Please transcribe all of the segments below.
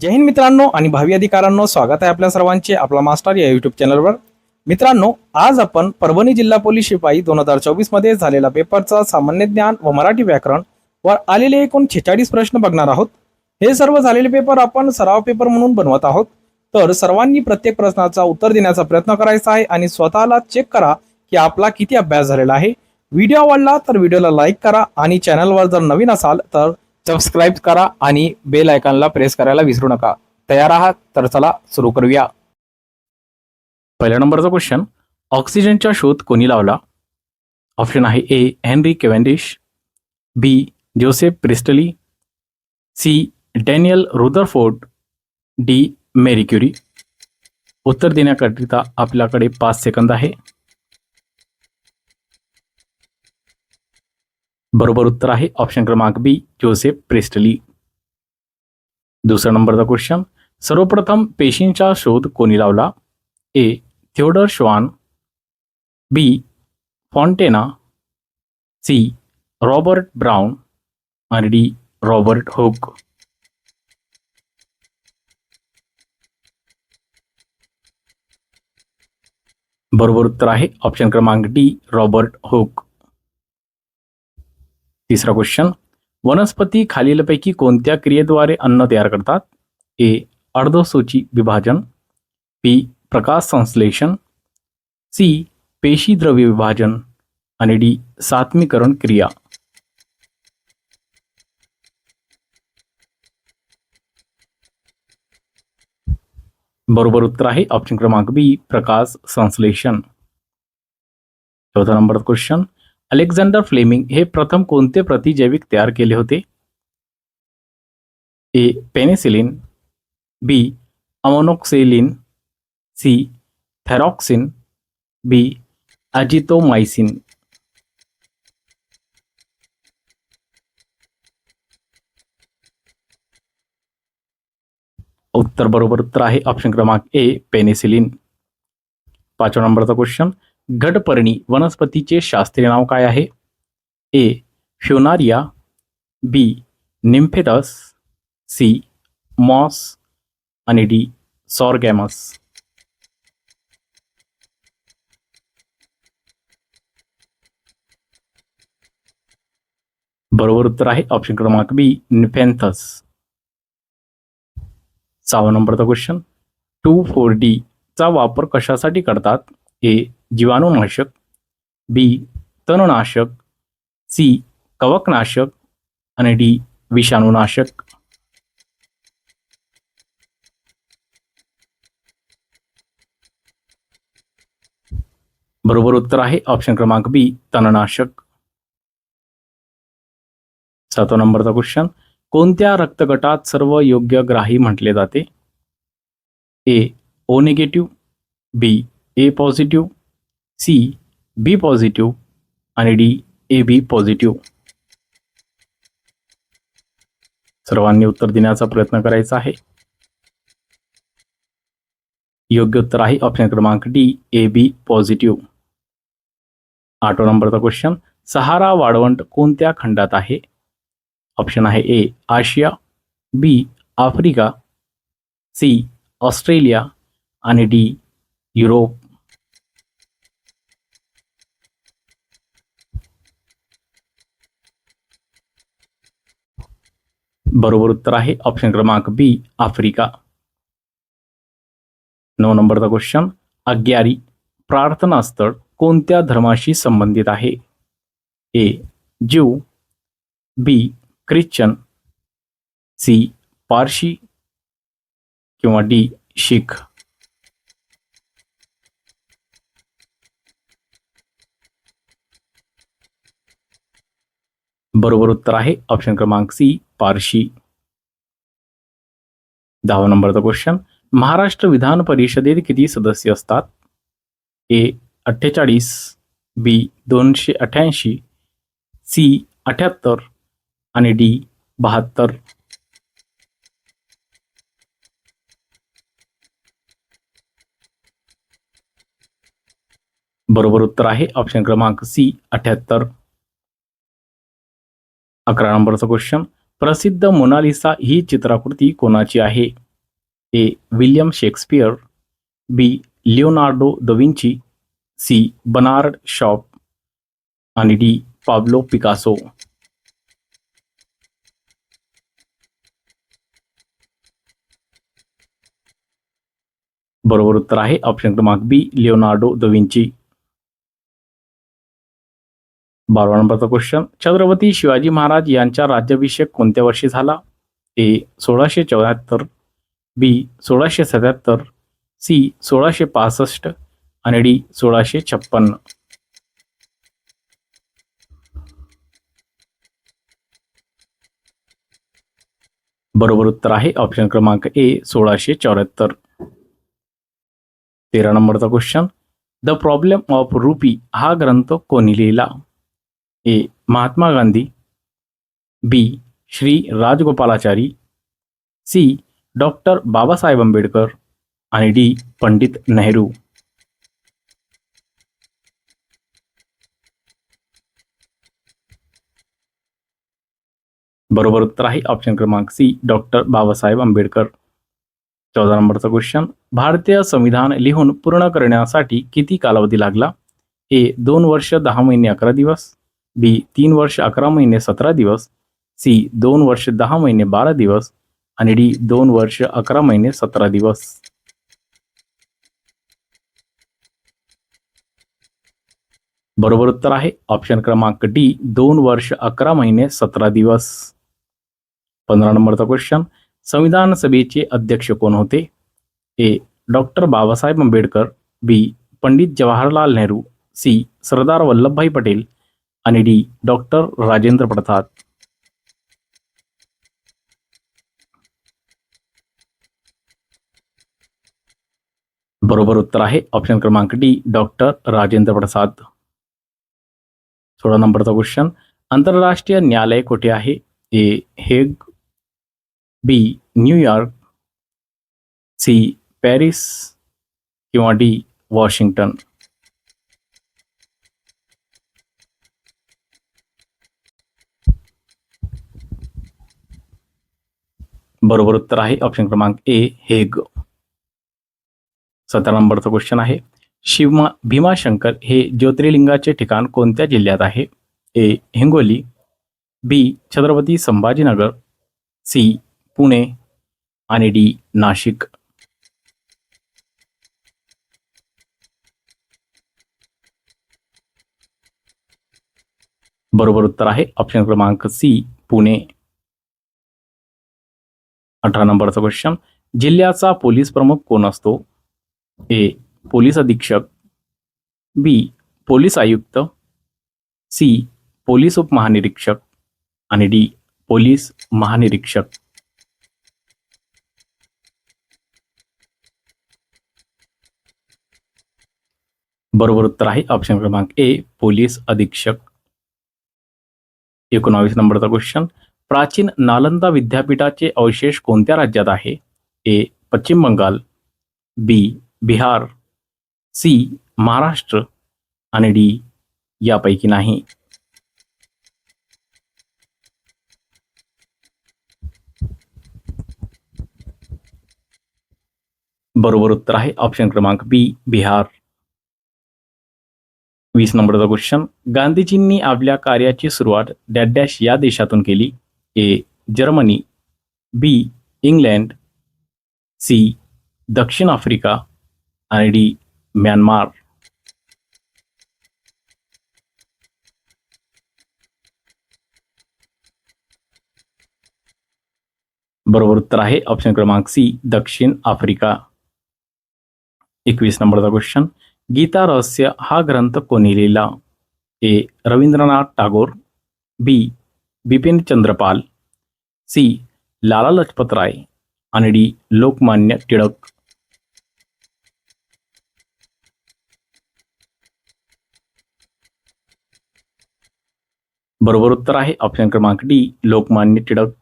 जय हिंद मित्रांनो आणि भावी अधिकारांनो स्वागत आहे आपल्या सर्वांचे आपला मास्टर या युट्यूब चॅनलवर मित्रांनो आज आपण परभणी जिल्हा पोलीस शिपाई दोन हजार चोवीसमध्ये झालेला पेपरचा सामान्य ज्ञान व मराठी व्याकरण वर आलेले एकूण छेचाळीस प्रश्न बघणार आहोत. हे सर्व झालेले पेपर आपण सराव पेपर म्हणून बनवत आहोत. तर सर्वांनी प्रत्येक प्रश्नाचा उत्तर देण्याचा प्रयत्न करायचा आहे आणि स्वतःला चेक करा की आपला किती अभ्यास झालेला आहे. व्हिडिओ आवडला तर व्हिडिओला लाईक करा आणि चॅनलवर जर नवीन असाल तर सबस्क्राईब करा आणि बेल आयकॉनला प्रेस करायला विसरू नका. तयार आहात? तर चला सुरू करूया. पहिल्या नंबरचा क्वेश्चन ऑक्सिजनचा शोध कोणी लावला? ऑप्शन आहे A Henry Cavendish B Joseph Priestley C Daniel Rutherford D Marie Curie उत्तर देण्याकरिता आपल्याकडे पाच सेकंद आहे. बरोबर उत्तर आहे. ऑप्शन क्रमांक बी जोसेफ प्रिस्टली दुसरा नंबरचा क्वेश्चन सर्वप्रथम पेशींचा शोध कोणी लावला? A Theodor Schwann B Fontana C Robert Brown आणि डी रॉबर्ट होक बरोबर उत्तर आहे. ऑप्शन क्रमांक डी रॉबर्ट होक तिसरा क्वेश्चन वनस्पती खालीलपैकी कोणत्या क्रियेद्वारे अन्न तयार करतात? ए, अर्धसूची विभाजन, बी, प्रकाश संश्लेषण, सी पेशी द्रव्य विभाजन, आणि डी, सात्मीकरण क्रिया. बरोबर उत्तर आहे ऑप्शन क्रमांक बी, प्रकाश संश्लेषण. चौथा नंबर क्वेश्चन अलेक्झांडर फ्लेमिंग हे प्रथम कोणते प्रतिजैविक तयार केले होते? A. Penicillin, B. Amoxicillin, C. Thyroxine, B. Azithromycin उत्तर बरोबर उत्तर आहे. ऑप्शन क्रमांक ए, पेनिसिलिन. पाचवा नंबरचा क्वेश्चन. घटपर्णी वनस्पतीचे शास्त्रीय नाव काय आहे? ए. Funaria B. निम्फेटस सी. मॉस आणि डी. सॉरगॅमस. बरोबर उत्तर आहे ऑप्शन क्रमांक बी निफेंथस सहावा नंबरचा क्वेश्चन टू फोर डी चा वापर कशासाठी करतात? ए. जीवाणुनाशक बी तणनाशक सी कवकनाशक आणि डी विषाणूनाशक. बरोबर उत्तर आहे ऑप्शन क्रमांक बी तणनाशक. सातवा नंबरचा क्वेश्चन कोणत्या रक्तगटात सर्व योग्य ग्राही म्हटले जाते? A O negative B A positive C B positive आणि डी ए बी पॉझिटिव्ह सर्वांनी उत्तर देण्याचा प्रयत्न करायचा आहे. योग्य उत्तर आहे ऑप्शन क्रमांक डी ए बी पॉझिटिव्ह आठवा नंबरचा क्वेश्चन सहारा वाळवंट कोणत्या खंडात आहे? ऑप्शन आहे A Asia B Africa C Australia आणि डी युरोप. बरोबर उत्तर आहे. ऑप्शन क्रमांक बी आफ्रिका. नऊ नंबरचा क्वेश्चन अग्यारी प्रार्थना प्रार्थनास्थळ कोणत्या धर्माशी संबंधित आहे? ए ज्यू बी ख्रिश्चन सी पारशी किंवा डी शीख बरोबर उत्तर आहे. ऑप्शन क्रमांक सी पारशी. दहावा नंबरचा क्वेश्चन महाराष्ट्र विधान परिषदेत किती सदस्य असतात? ए अठ्ठेचाळीस बी दोनशे अठ्याऐंशी सी अठ्याहत्तर आणि डी बहात्तर. बरोबर उत्तर आहे. ऑप्शन क्रमांक सी अठ्याहत्तर अकरा नंबरचा क्वेश्चन प्रसिद्ध मोनालिसा ही चित्राकृती कोणाची आहे? A. William Shakespeare, B. Leonardo da Vinci, C. Bernard Shaw, आणि डी. Pablo Picasso. बरोबर उत्तर आहे ऑप्शन क्रमांक बी. लिओनार्डो द विंची नंबरचा क्वेश्चन छत्रपती शिवाजी महाराज यांचा राज्याभिषेक कोणत्या वर्षी झाला? ए सोळाशे चौऱ्याहत्तर बी सोळाशे सत्याहत्तर सी सोळाशे पासष्ट आणि डी सोळाशे छप्पन्न बरोबर उत्तर आहे. ऑप्शन क्रमांक ए सोळाशे चौऱ्याहत्तर. तेरा नंबरचा question the problem of rupee हा ग्रंथ कोणी लिहिला? A Mahatma Gandhi B Shri Rajagopalachari C doctor Babasaheb Ambedkar आणि डी पंडित नेहरू. बरोबर उत्तर आहे ऑप्शन क्रमांक सी डॉक्टर बाबासाहेब आंबेडकर. चौदा नंबरचा क्वेश्चन भारतीय संविधान लिहून पूर्ण करण्यासाठी किती कालावधी लागला? ए दोन वर्ष दहा महिने अकरा दिवस. बी तीन वर्ष अकरा महिने सतरा दिवस सी दोन वर्ष दहा महिने बारा दिवस आणि डी दोन वर्ष अकरा महिने सतरा दिवस. बरोबर उत्तर आहे. ऑप्शन क्रमांक डी दोन वर्ष अकरा महिने सतरा दिवस. पंधरा नंबरचा क्वेश्चन संविधान सभेचे अध्यक्ष कोण होते? A doctor Babasaheb Ambedkar B Pandit Jawaharlal Nehru C Sardar Vallabhbhai Patel आणि डी डॉक्टर राजेंद्र प्रसाद बरोबर उत्तर आहे. ऑप्शन क्रमांक डी डॉक्टर राजेंद्र प्रसाद सोळा नंबरचा क्वेश्चन आंतरराष्ट्रीय न्यायालय कुठे आहे? A Hague B New York C Paris किंवा डी वॉशिंग्टन. बरोबर उत्तर आहे. ऑप्शन क्रमांक ए हेग सतरा नंबरचा क्वेश्चन आहे. शिवमा भीमाशंकर हे ज्योतिर्लिंगाचे ठिकाण कोणत्या जिल्ह्यात आहे? A Hingoli. B Chhatrapati Sambhajinagar. C Pune. आणि डी नाशिक. बरोबर उत्तर आहे. ऑप्शन क्रमांक सी पुणे. अठरा नंबरचा क्वेश्चन जिल्ह्याचा पोलीस प्रमुख कोण असतो? ए. पोलीस अधीक्षक. बी. पोलीस आयुक्त. सी. पोलीस उपमहानिरीक्षक. आणि डी. पोलीस महानिरीक्षक. बरोबर उत्तर आहे ऑप्शन क्रमांक ए. पोलीस अधीक्षक. एकोणावीस नंबरचा क्वेश्चन प्राचीन नालंदा विद्यापीठाचे अवशेष कोणत्या राज्यात आहे? A Paschim Bengal B Bihar C Maharashtra आणि डी यापैकी नाही. बरोबर उत्तर आहे ऑप्शन क्रमांक बी बिहार. वीस नंबरचा क्वेश्चन. गांधीजींनी आपल्या कार्याची सुरुवात डॅश या देशातून केली. A Germany B England C दक्षिण आफ्रिका आणि डी म्यानमार बरोबर उत्तर आहे. ऑप्शन क्रमांक सी दक्षिण आफ्रिका एकवीस नंबरचा क्वेश्चन गीता रहस्य हा ग्रंथ कोणी लिहिला? A Rabindranath Tagore. B Bipin Chandra Pal, C. Lala Lajpat Rai D. Lokmanya Tilak. बरोबर उत्तर आहे. ऑप्शन क्रमांक डी लोकमान्य टिळक.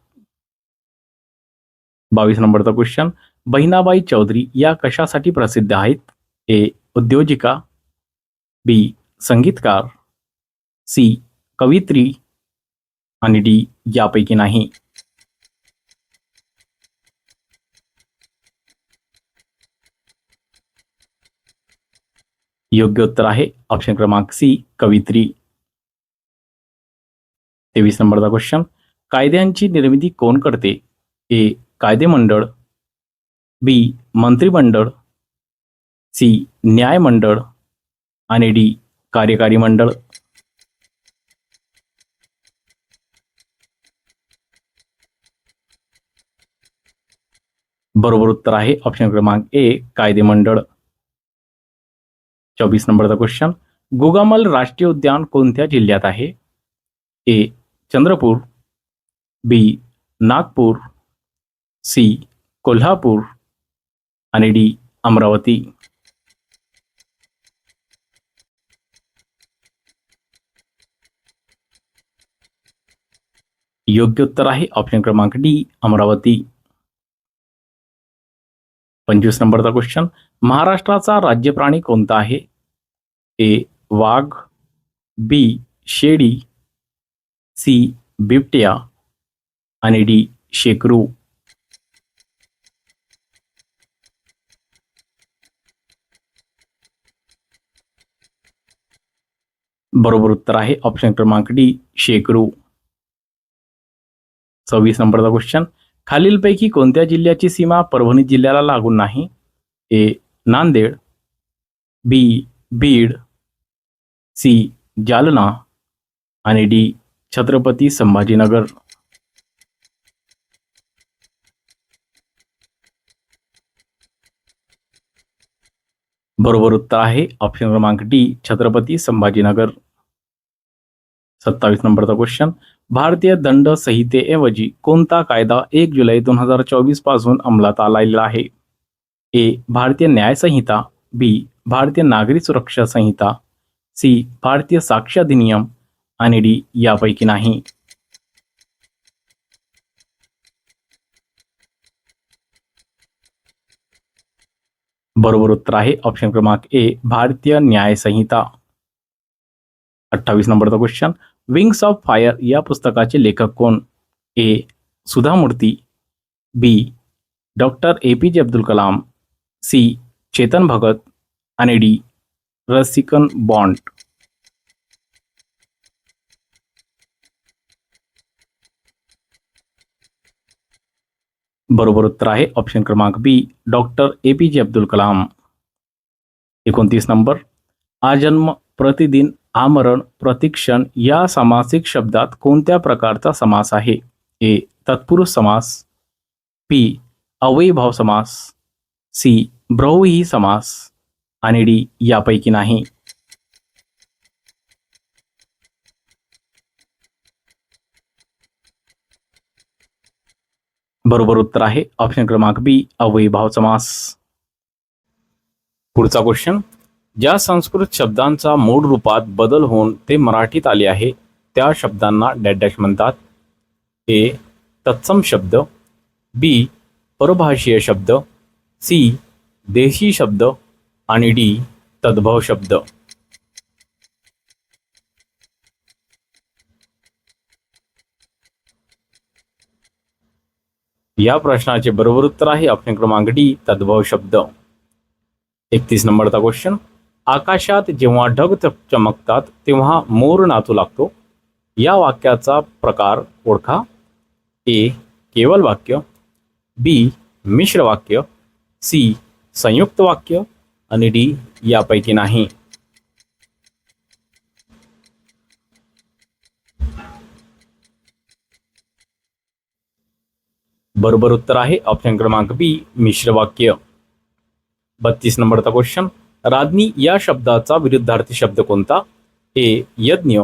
बावीस नंबरचा क्वेश्चन बहिणाबाई चौधरी या कशासाठी प्रसिद्ध आहेत? ए. उद्योजिका, बी. संगीतकार, सी. कवित्री आणि डी यापैकी नाही. योग्य उत्तर आहे ऑप्शन क्रमांक सी कवित्री. तेवीस नंबरचा क्वेश्चन कायद्यांची निर्मिती कोण करते? ए कायदे मंडळ बी मंत्रिमंडळ. सी न्यायमंडळ. आणि डी कार्यकारी मंडळ. बरोबर उत्तर आहे. ऑप्शन क्रमांक ए कायदेमंडळ चोवीस नंबरचा क्वेश्चन गोगामल राष्ट्रीय उद्यान कोणत्या जिल्ह्यात आहे? A Chandrapur. B Nagpur. C Kolhapur. आणि डी अमरावती. योग्य उत्तर आहे. ऑप्शन क्रमांक डी अमरावती. पंचवीस नंबरचा क्वेश्चन महाराष्ट्राचा राज्य प्राणी कोणता आहे? ए, वाघ, बी, शेडी, सी, बिबट्या आणि डी, शेकरू. बरोबर उत्तर आहे. ऑप्शन क्रमांक डी, शेकरू. सव्वीस नंबरचा क्वेश्चन खालीलपैकी कोणत्या जिल्ह्याची सीमा परभणी जिल्ह्याला लागून नाही? A. Nanded B. Beed C. Jalna आणि डी. छत्रपती संभाजीनगर. बरोबर उत्तर आहे ऑप्शन क्रमांक डी छत्रपती संभाजीनगर. सत्तावीस नंबरचा क्वेश्चन भारतीय दंड संहितेऐवजी कोणता कायदा एक जुलै दोन हजार चोवीसपासून अंमलात आलेला आहे? ए. भारतीय न्याय संहिता. बी. भारतीय नागरी सुरक्षा संहिता. सी. भारतीय साक्ष अधिनियम. आणि डी. यापैकी नाही. बरोबर उत्तर आहे ऑप्शन क्रमांक ए. भारतीय न्याय संहिता. अठ्ठावीस नंबरचा क्वेश्चन विंग्स ऑफ़ फायर या पुस्तकाचे लेखक कोण? A. Sudha Murthy B. Doctor A. P. J. Abdul Kalam, C. Chetan Bhagat आणि डी. Ruskin Bond. बरोबर उत्तर आहे ऑप्शन क्रमांक B doctor A. P. J. Abdul Kalam. एकोणतीस नंबर. आजन्म प्रतिदिन आमरण प्रतिक्षण या समासिक शब्दात कोणत्या प्रकारचा समास आहे? ए. तत्पुरुष समास पी अवयभाव समास सी. ब्रौही समास आणि डी. यापैकी नाही. बरोबर उत्तर आहे. ऑप्शन क्रमांक बी. अवयभाव समास. पुढचा क्वेश्चन ज्या संस्कृत शब्दांचा मूळ रूपात बदल होऊन ते मराठीत आले आहे त्या शब्दांना डॅडॅश म्हणतात. ए तत्सम शब्द. बी परभाषीय शब्द. सी देशी शब्द. आणि डी तद्भव शब्द. या प्रश्नाचे बरोबर उत्तर आहे ऑप्शन क्रमांक डी तद्भव शब्द. एकतीस नंबरचा क्वेश्चन आकाशात जेव्हा ढग चमकतात तेव्हा मोर नाचू लागतो. या वाक्याचा प्रकार ओळखा. ए केवल वाक्य. बी मिश्र वाक्य. सी संयुक्त वाक्य. आणि डी यापैकी नाही. बरोबर उत्तर आहे. ऑप्शन क्रमांक बी मिश्र वाक्य. बत्तीस नंबरचा क्वेश्चन. राज्ञी या शब्दाचा विरुद्धार्थी शब्द कोणता? ए, यज्ञ,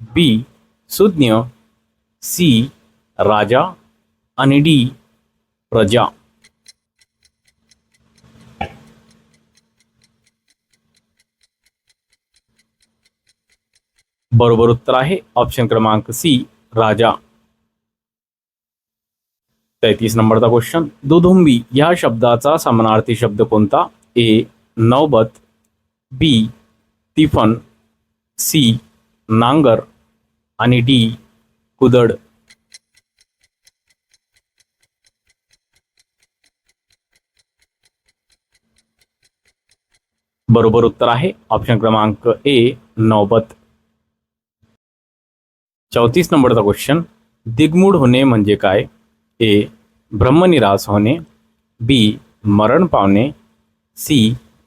बी, सुज्ञ, सी, राजा आणि डी, प्रजा. बरोबर उत्तर आहे ऑप्शन क्रमांक सी, राजा. तेहतीस नंबरचा क्वेश्चन दुधुंबी या शब्दाचा समानार्थी शब्द कोणता? ए नौबत बी तिफन सी नांगर आणि डी कुदळ बरोबर उत्तर आहे. ऑप्शन क्रमांक ए नौबत. चौतीस नंबरचा क्वेश्चन दिग्मूढ होणे म्हणजे काय? ए ब्रह्मनिरास होणे. बी मरण पावणे. सी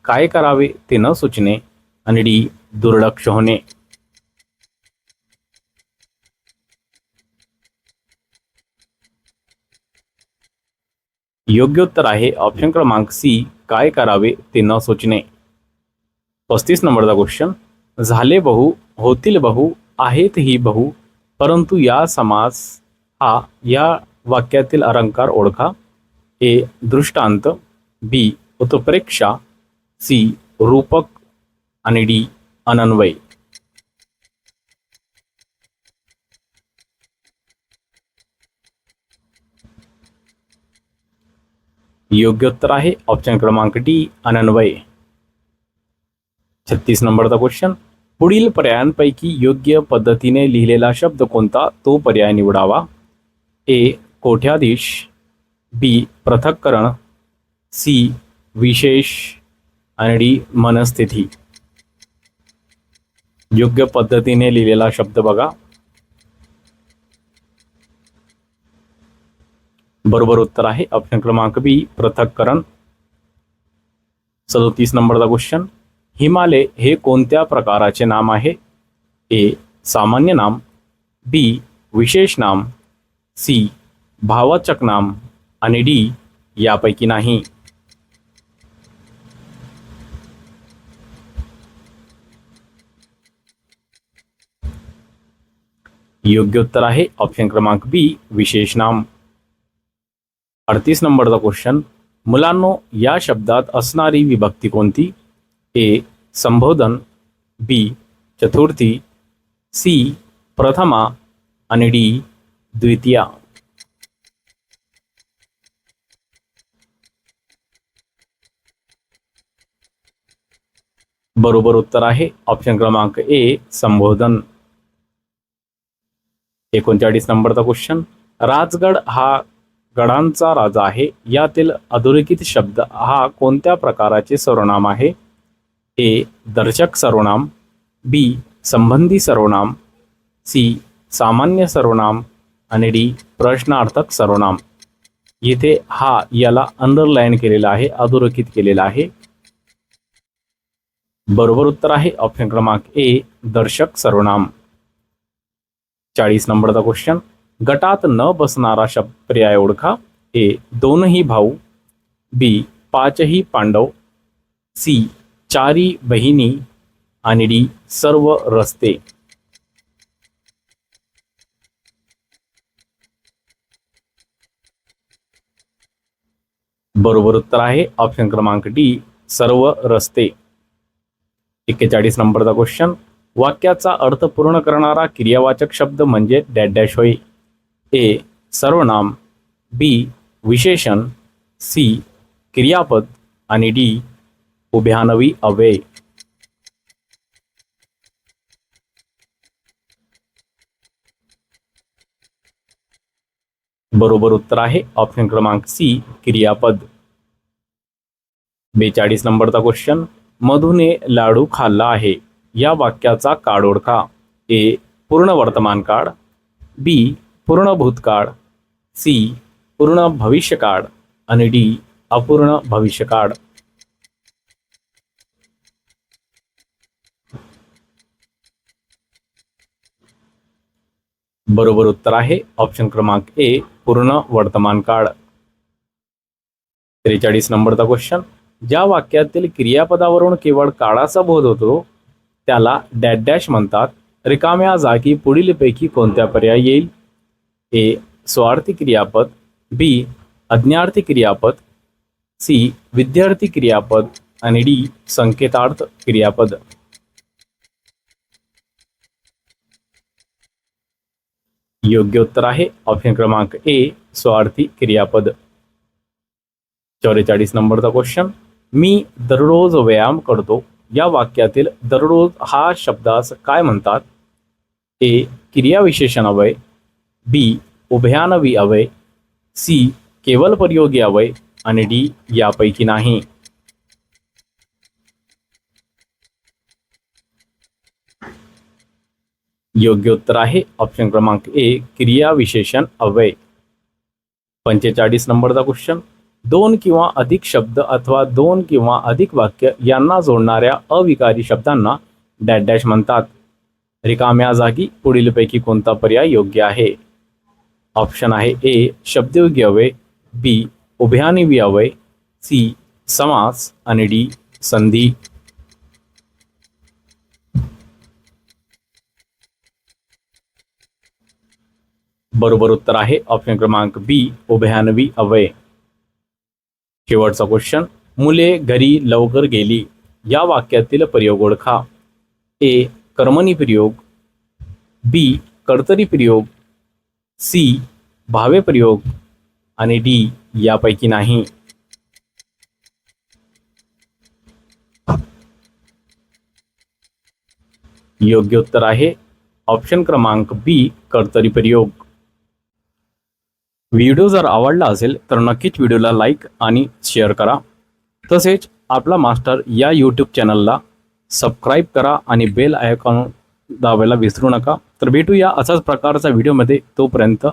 काय करावे ते न सुचणे आणि डी दुर्लक्ष होणे योग्य उत्तर आहे ऑप्शन क्रमांक सी काय करावे ते न सुचणे. पस्तीस नंबरचा क्वेश्चन झाले बहु, होतील बहु, आहेत ही बहु, परंतु या समास, हा, या वाक्यातील अलंकार ओळखा. ए, दृष्टांत, बी, उत्प्रेक्षा सी, रूपक डी अनन्वय। योग्य उत्तर आहे ऑप्शन क्रमांक डी अनन्वय. छत्तीस नंबरचा क्वेश्चन पुढील पर्यायांपैकी योग्य पद्धतीने लिहिलेला शब्द कोणता? तो पर्याय निवडावा. ए कोठ्याधीश. बी पृथक्करण. सी विशेष. आणि मनस्थिती. योग्य पद्धतीने लिहिलेला शब्द बघा. बरोबर उत्तर आहे. ऑप्शन क्रमांक बी पृथक्करण. सदोतीस नंबरचा क्वेश्चन हिमालय हे कोणत्या प्रकाराचे नाम आहे? ए सामान्य नाम. बी विशेष नाम. सी भावाचक नाम. आणि डी यापैकी नाही. योग्य उत्तर आहे. ऑप्शन क्रमांक बी विशेष नाम. अडतीस नंबरचा क्वेश्चन मुलांनो, या शब्दात असणारी विभक्ती कोणती? ए संबोधन. बी चतुर्थी. सी प्रथमा. आणि डी द्वितीया. बरोबर उत्तर आहे. ऑप्शन क्रमांक ए संबोधन. एकोणचाळीस नंबरचा क्वेश्चन राजगड हा गडांचा राजा आहे. यातील अधोरेखित शब्द हा कोणत्या प्रकाराचे सर्वनाम आहे? ए दर्शक सर्वनाम बी संबंधी सर्वनाम सी सामान्य सर्वनाम आणि डी प्रश्नार्थक सर्वनाम. येथे हा याला अंडरलाईन केलेला आहे अधोरेखित केलेला आहे. बरोबर उत्तर आहे. ऑप्शन क्रमांक ए दर्शक सर्वनाम. चाळीस नंबरचा क्वेश्चन गटात न बसणारा शब्द पर्याय ओळखा. ए, दोनही भाऊ. बी, पाचही पांडव. सी, चारी बहिणी. आणि डी, सर्व रस्ते. बरोबर उत्तर आहे. ऑप्शन क्रमांक डी, सर्व रस्ते. एक्केचाळीस नंबरचा क्वेश्चन वाक्याचा अर्थ पूर्ण करणारा क्रियावाचक शब्द म्हणजे डॅट डॅश होय. ए सर्वनाम. बी विशेषण. सी क्रियापद. आणि डी उभ्यानवी अव्यय बरोबर उत्तर आहे ऑप्शन क्रमांक सी क्रियापद. बेचाळीस नंबरचा क्वेश्चन मधुने लाडू खाल्ला आहे. या वाक्याचा काळ ओळखा ए पूर्ण वर्तमान काळ बी पूर्ण भूतकाळ सी पूर्ण भविष्यकाळ आणि डी अपूर्ण भविष्यकाळ बरोबर उत्तर आहे. ऑप्शन क्रमांक ए पूर्ण वर्तमान काळ त्रेचाळीस नंबरचा क्वेश्चन. ज्या वाक्यातील क्रियापदावरून केवळ काळाचा बोध होतो त्याला डॅश डॅश म्हणतात. रिकाम्या जागी पुढीलपैकी कोणत्या पर्याय येईल? ए. स्वार्थी क्रियापद. बी. अज्ञार्थी क्रियापद. सी. विद्यार्थी क्रियापद. आणि डी. संकेतार्थ क्रियापद. योग्य उत्तर आहे. ऑप्शन क्रमांक ए स्वार्थी क्रियापद. चौवेचाळीस नंबरचा क्वेश्चन मी दररोज व्यायाम करतो. या वाक्यातील दररोज हा शब्दास काय म्हणतात? ए क्रियाविशेषण अवय बी उभयानवी अवय सी केवल परयोगी अवय आणि डी, यापैकी नाही. योग्य उत्तर आहे ऑप्शन क्रमांक ए क्रिया विशेषण अवय पंचेचाळीस नंबरचा क्वेश्चन. दोन किंवा अधिक शब्द अथवा दोन किंवा अधिक वाक्य यांना जोडणाऱ्या अविकारी शब्दांना डॅश डॅश म्हणतात. रिकाम्या जागी पुढीलपैकी कोणता पर्याय योग्य आहे? ऑप्शन आहे ए शब्दयोगी अवय बी उभयानिवी अवय सी, समास आणि डी, संधी. बरोबर उत्तर आहे ऑप्शन क्रमांक बी उभयानवी अव्यय शेवटचा क्वेश्चन मुले घरी लवकर गेली. या वाक्यातील प्रयोग ओळखा. ए. कर्मणी प्रयोग. बी. कर्तरी प्रयोग. सी. भावे प्रयोग. आणि डी. यापैकी नाही. योग्य उत्तर आहे. ऑप्शन क्रमांक बी कर्तरी प्रयोग. व्हिडिओ जर आवडला असेल तर नक्कीच व्हिडिओला लाईक आणि शेअर करा. तसेच आपला मास्टर या यूट्यूब चॅनलला सबस्क्राईब करा आणि बेल आयकॉन दाबायला विसरू नका. तर भेटूया असाच प्रकारचा व्हिडिओमध्ये तोपर्यंत.